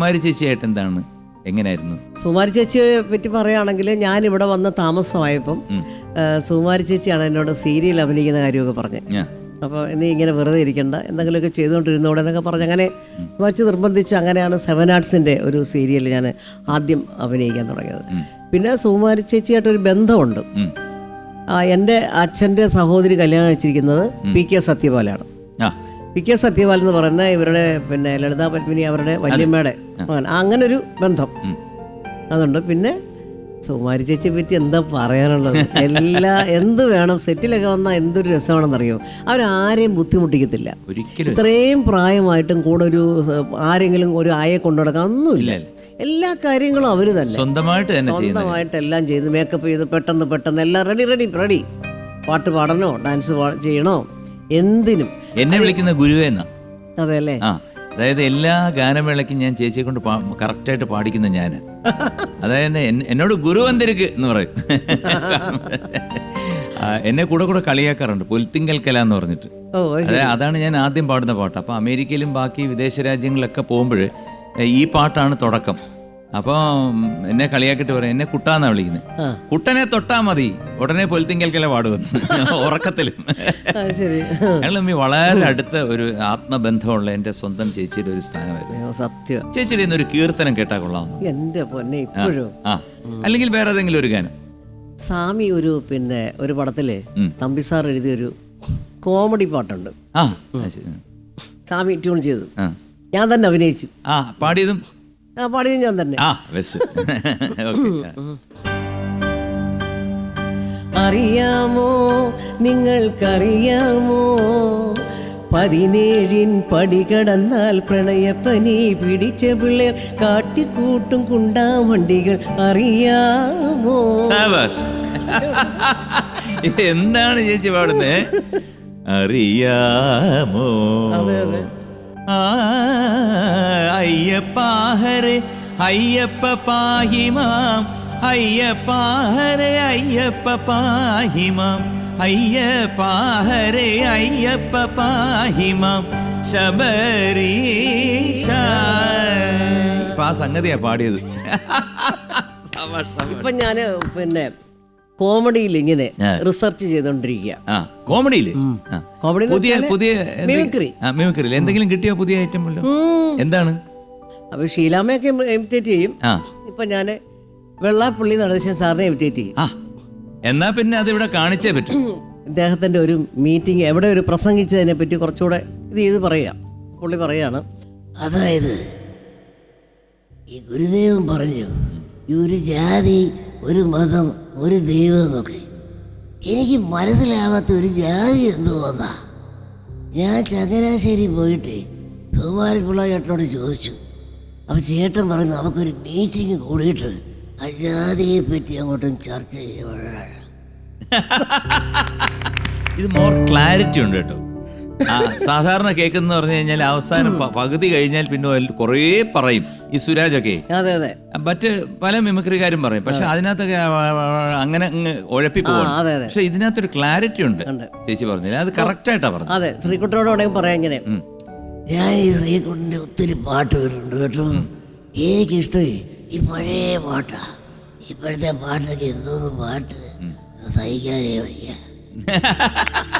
സുകുമാരി ചേച്ചിയായിട്ട് എന്താണ്? എങ്ങനെയായിരുന്നു സുമാരി ചേച്ചിയെ പറ്റി പറയുകയാണെങ്കിൽ ഞാൻ ഇവിടെ വന്ന താമസമായപ്പം സുമാരി ചേച്ചിയാണ് എന്നോട് സീരിയൽ അഭിനയിക്കുന്ന കാര്യമൊക്കെ പറഞ്ഞത്. അപ്പോൾ നീ ഇങ്ങനെ വെറുതെ ഇരിക്കണ്ട എന്തെങ്കിലുമൊക്കെ ചെയ്തുകൊണ്ടിരുന്നോടെ എന്നൊക്കെ പറഞ്ഞ് അങ്ങനെ സുമാരിച്ച് നിർബന്ധിച്ച് അങ്ങനെയാണ് സെവൻ ആർട്സിന്റെ ഒരു സീരിയൽ ഞാൻ ആദ്യം അഭിനയിക്കാൻ തുടങ്ങിയത്. പിന്നെ സുമാരി ചേച്ചിയായിട്ടൊരു ബന്ധമുണ്ട്. എന്റെ അച്ഛന്റെ സഹോദരി കല്യാണം കഴിച്ചിരിക്കുന്നത് പി കെ സത്യപാലാണ് പി കെ സത്യപാൽ എന്ന് പറയുന്ന ഇവരുടെ പിന്നെ ലളിതാ പത്മിനി അവരുടെ വല്യമ്മയുടെ മകൻ. അങ്ങനെ ഒരു ബന്ധം അതുണ്ട്. പിന്നെ സുമാരി ചേച്ചിയെ പറ്റി എന്താ പറയാനുള്ളത്? എല്ലാ എന്ത് വേണം സെറ്റിലൊക്കെ വന്നാൽ എന്തൊരു രസമാണെന്നറിയോ? അവരാരെയും ബുദ്ധിമുട്ടിക്കത്തില്ല. ഇത്രയും പ്രായമായിട്ടും കൂടെ ഒരു ആരെങ്കിലും ഒരു ആയെ കൊണ്ടു നടക്കാൻ ഒന്നുമില്ല. എല്ലാ കാര്യങ്ങളും അവർ തന്നെ. സ്വന്തമായിട്ട് സ്വന്തമായിട്ട് എല്ലാം ചെയ്ത് മേക്കപ്പ് ചെയ്ത് പെട്ടെന്ന് പെട്ടെന്ന് എല്ലാം റെഡി റെഡി റെഡി പാട്ട് പാടണോ? ഡാൻസ് ചെയ്യണോ? എന്തിനും. എന്നെ വിളിക്കുന്ന ഗുരുവേന്നാ അതെ അല്ലേ? ആ അതായത് എല്ലാ ഗാനമേളയ്ക്കും ഞാൻ ചേച്ചിയെ കൊണ്ട് കറക്റ്റായിട്ട് പാടിക്കുന്ന ഞാൻ അതായത് എന്നോട് ഗുരു വന്നിരിക്ക് എന്ന് പറയും. എന്നെ കൂടെ കൂടെ കളിയാക്കാറുണ്ട്. പുൽത്തിങ്കൽ കല എന്ന് പറഞ്ഞിട്ട്. ഓ അതെ അതാണ് ഞാൻ ആദ്യം പാടുന്ന പാട്ട്. അപ്പോൾ അമേരിക്കയിലും ബാക്കി വിദേശ രാജ്യങ്ങളിലൊക്കെ പോകുമ്പോൾ ഈ പാട്ടാണ് തുടക്കം. അപ്പോൾ എന്നെ കളിയാക്കിട്ട് പറയാം എന്നെ കുട്ടാന്നാ വിളിക്കുന്നത് കുട്ടനെ തൊട്ടാ മതി. ഉടനെ പൊൽത്തിങ്കൽക്കല പാടുവെന്ന് ഉറക്കത്തിലും. ഞങ്ങൾ വളരെ അടുത്ത ഒരു ആത്മബന്ധമുള്ള എന്റെ സ്വന്തം ചേച്ചിയുടെ ഒരു സ്ഥാനമായിരുന്നു. സത്യം. ചേച്ചിയുടെ ഇന്ന് ഒരു കീർത്തനം കേട്ടാ കൊള്ളാം എന്റെ പൊന്നെ ഇപ്പോഴും. അല്ലെങ്കിൽ വേറെ ഏതെങ്കിലും ഒരു ഗാനം. സ്വാമി ഒരു പിന്നെ ഒരു പടത്തിൽ. തമ്പി സാർ എഴുതിയൊരു കോമഡി പാട്ടുണ്ട്. സ്വാമി ട്യൂൺ ചെയ്തു. ഞാൻ തന്നെ അഭിനയിച്ചു. ആ പാടിയതും ആ പാടിയത് ഞാൻ തന്നെ. ആ ബസ്. അറിയാമോ നിങ്ങൾക്കറിയാമോ പതിനേഴിൻ പടി കടന്നാൽ പ്രണയപ്പനി പിടിച്ച പിള്ളേർ കാട്ടിക്കൂട്ടും കുണ്ടാവണ്ടികൾ അറിയാമോ. ഇത് എന്താണ് ചേച്ചി പാടുന്നേ? അറിയാമോ? ആ, അയ്യപ്പാഹരെ അയ്യപ്പ പാഹിമാം അയ്യപ്പാഹരെ അയ്യപ്പ പാഹിമാം അയ്യപ്പാഹരെ അയ്യപ്പ പാഹിമാം ശബരീശ ആ സംഗതിയാ പാടിയത്. ഇപ്പൊ ഞാൻ പിന്നെ കോമഡിയിൽ ഇങ്ങനെ റിസർച്ച് ചെയ്തോണ്ടിരിക്കുക കോമഡിയിൽ? കോമഡി പുതിയ പുതിയ മിമിക്രി. മിമിക്രിയിൽ എന്തെങ്കിലും കിട്ടിയോ പുതിയ ഐറ്റം എന്താണ്? അപ്പൊ ഷീലാമ്മയൊക്കെ ഇമിറ്റേറ്റ് ചെയ്യും. ഇപ്പൊ ഞാൻ വെള്ളാപ്പള്ളി നടേശൻ സാറിനെ ഇമിറ്റേറ്റ് ചെയ്യും. ആ എന്നാ പിന്നെ അത് ഇവിടെ കാണിച്ചേ പറ്റും. അദ്ദേഹത്തിന്റെ ഒരു മീറ്റിംഗ് എവിടെ ഒരു പ്രസംഗിച്ചതിനെ പറ്റി കുറച്ചുകൂടെ ഇത് ചെയ്ത് പറയാം. പുള്ളി പറയാണ് അതായത് ഈ ഗുരുദേവൻ പറഞ്ഞു ഈ ഒരു ജാതി ഒരു മതം ഒരു ദൈവം എന്നൊക്കെ എനിക്ക് മനസ്സിലാവാത്ത ഒരു ജാതി എന്തോ വന്നാ. ഞാൻ ചങ്ങനാശ്ശേരി പോയിട്ട് സുകുമാരപിള്ള ചേട്ടനോട് ചോദിച്ചു. അപ്പോൾ ചേട്ടൻ പറഞ്ഞു നമുക്കൊരു മീറ്റിംഗ് കൂടിയിട്ട് ആ ജാതിയെ പറ്റി അങ്ങോട്ടും ചർച്ച ചെയ്യുമ്പോഴാണ് ഇത് മോർ ക്ലാരിറ്റി ഉണ്ട് കേട്ടോ. ആ സാധാരണ കേൾക്കുന്ന പറഞ്ഞു കഴിഞ്ഞാൽ അവസാനം പ- പകുതി കഴിഞ്ഞാൽ പിന്നെ അതിൽ കുറേ പറയും. ഈ സുരാജൊക്കെ. അതെ അതെ. മറ്റ് പല മിമിക്രിക്കാരും പറയും. പക്ഷെ അതിനകത്തൊക്കെ ആ, ആ, ആ, അങ്ങനെ അങ്ങ് ഉഴപ്പി പോകും അതെ, അതെ. പക്ഷെ ഇതിനകത്തൊരു ക്ലാരിറ്റി ഉണ്ട്. ഉണ്ട്. ചേച്ചി പറഞ്ഞില്ല? അത് കറക്റ്റ് ആയിട്ടാ പറഞ്ഞത്. അതെ ശ്രീകുട്ടനോട് വേണമെങ്കിൽ പറയാം ഇങ്ങനെ. ഞാൻ ഈ ശ്രീകുട്ടിന്റെ ഒത്തിരി പാട്ട് കേട്ടിട്ടുണ്ട് കേട്ടോ. എനിക്കിഷ്ടമേ ഈ പഴയ പാട്ടാ. ഇപ്പോഴത്തെ പാട്ടൊക്കെ എന്തോന്ന് പാട്ട്. സഹിക്കാനേ വയ്യ.